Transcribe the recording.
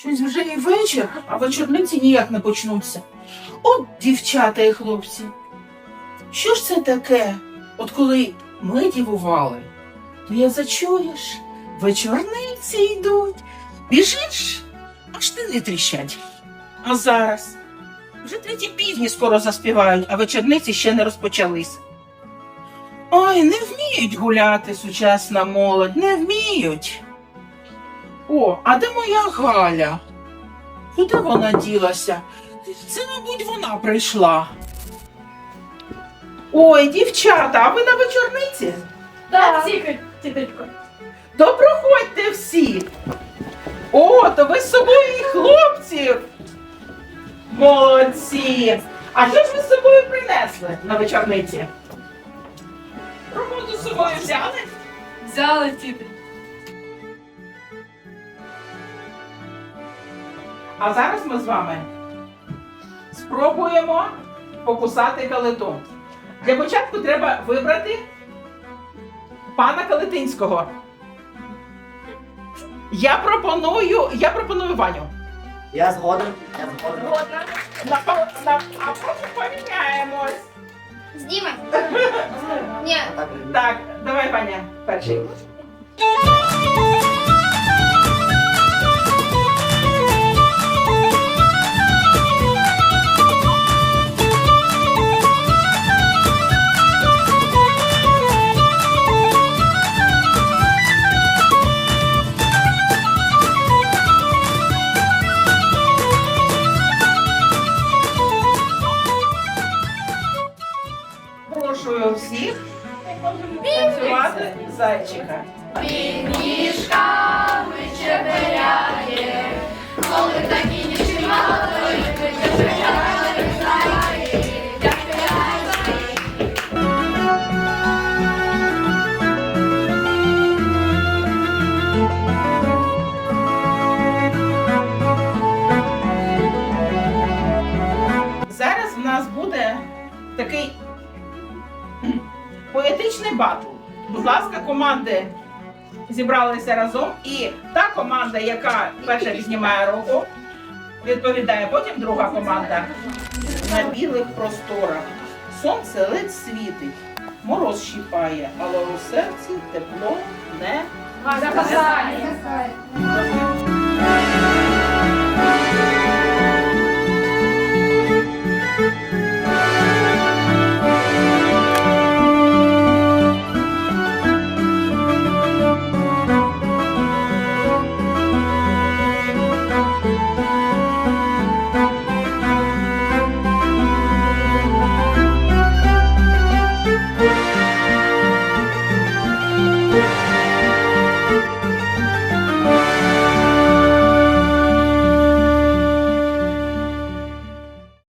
Щось вже і вечір, а вечорниці ніяк не почнуться. От дівчата і хлопці. Що ж це таке? От коли ми дівували, то я зачуєш, вечорниці йдуть, біжиш, аж ти не тріщать. А зараз вже треті півні скоро заспівають, а вечорниці ще не розпочались. Ой, не вміють гуляти сучасна молодь, не вміють. О, а де моя Галя? Куди вона ділася? Це, мабуть, вона прийшла. Ой, дівчата, а ви на вечорниці? Так, тихо, тіточко. То проходьте всі. О, то ви з собою і хлопців. Молодці. А що ж ви з собою принесли на вечорниці? Роботу з собою взяли? Взяли тіточку. А зараз ми з вами спробуємо покусати калиту. Для початку треба вибрати пана Калитинського. Я пропоную, я пропоную Ваню. Я згоден. Я згоден. Годна. На, на, а потім поміняємось. З? Ні. Так, давай, Ваня, перший. Прошу всіх танцювати зайчика. Ніжками чепеляє, коли такі поетичний батл. Будь ласка, команди зібралися разом, і та команда, яка перша піднімає руку, відповідає. Потім друга команда на білих просторах. Сонце ледь світить, мороз щіпає, але у серці тепло не. Запасає.